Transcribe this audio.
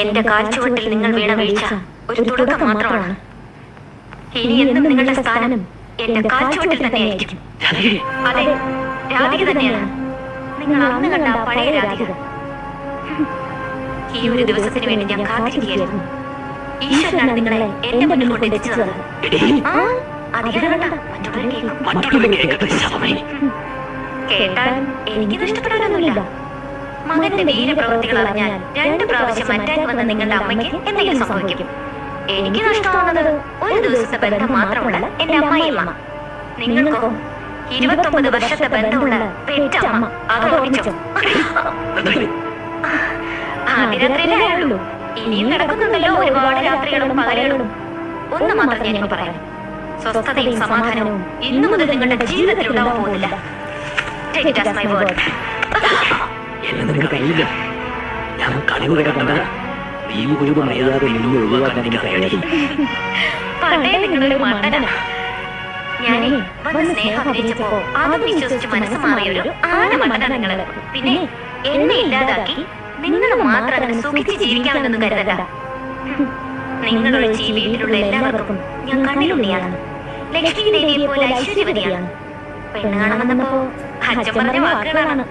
എന്റെ കാൽച്ചുവട്ടിൽ നിങ്ങൾ വീണ വീഴ്ച ഒരു തുടക്കം മാത്രമാണ്. ഇനി എന്നും നിങ്ങളുടെ സ്ഥാനം എന്റെ കാൽച്ചുവട്ടിൽ തന്നെയായിരിക്കും. അതെ രാധിക തന്നെയാണ്. നിങ്ങൾ അന്ന് കണ്ട പഴയ രാധിക. ഈ ഒരു ദിവസത്തിന് വേണ്ടി ഞാൻ കാത്തിരിക്കുകയായിരുന്നു. ഈശ്വരനാണ് നിങ്ങളെ എന്റെ മുന്നിൽ കൊണ്ട് എത്തിച്ചത് കേട്ടാൽ എനിക്കിത് ഇഷ്ടപ്പെടാനൊന്നുമില്ല. മകന്റെ വീരപ്രവൃത്തികൾ അറിഞ്ഞാൽ രണ്ട് പ്രാവശ്യം അറ്റാക്ക് വന്ന നിങ്ങളുടെ അമ്മയ്ക്ക് എന്തെങ്കിലും സംഭവിക്കും? എനിക്ക് നഷ്ടമാവുന്നത് ഒരു ദിവസത്തെ ബന്ധം മാത്രമുള്ള എന്റെ അമ്മായിയമ്മ നിങ്ങൾക്കോ ഇരുപത്തൊമ്പത് വർഷത്തെ ബന്ധമുള്ള പെറ്റമ്മ. അത് ഇനിയും നടക്കുന്നുണ്ടല്ലോ ഒരുപാട് രാത്രികളും പകലുകളും. ഒന്ന് മാത്രം ഞാൻ പറയാം. സ്വസ്ഥതയും സമാധാനവും ഇന്നു മുതൽ നിങ്ങളുടെ ജീവിതത്തിൽ ഉണ്ടാവാൻ പോകുന്നില്ല. Take it as my word. എന്നെ നിനക്കറിയില്ല ഞാൻ കണികുറെ കണ്ടത് നീ പോലും അറിയാതെ ഇന്നും ഒഴിവാക്കാൻ എനിക്കറിയാം പണ്ടേ നിങ്ങളൊരു മണ്ടനാ. ഞാനേ വന്ന് സ്നേഹം അഭിനയിച്ചപ്പോ അതും വിശ്വസിച്ച് മനസ്സ് മാറിയൊരു ആന മണ്ടനാ നിങ്ങൾ. പിന്നെ എന്നെ ഇല്ലാതാക്കി നിങ്ങൾ മാത്രം അങ്ങനെ സുഖിച്ച് ജീവിക്കാമെന്നൊന്നും കരുതണ്ട. നിങ്ങൾ ഒഴിച്ച് ഈ വീട്ടിലുള്ള എല്ലാവർക്കും ഞാൻ കണ്ണിലുണ്ണിയാണ് ലക്ഷ്മി ദേവിയെ പോലെ ഐശ്വര്യവതിയാണ് പെണ്ണ് കാണാൻ വന്നപ്പോ അച്ഛൻ പറഞ്ഞ വാക്കുകളാണ്.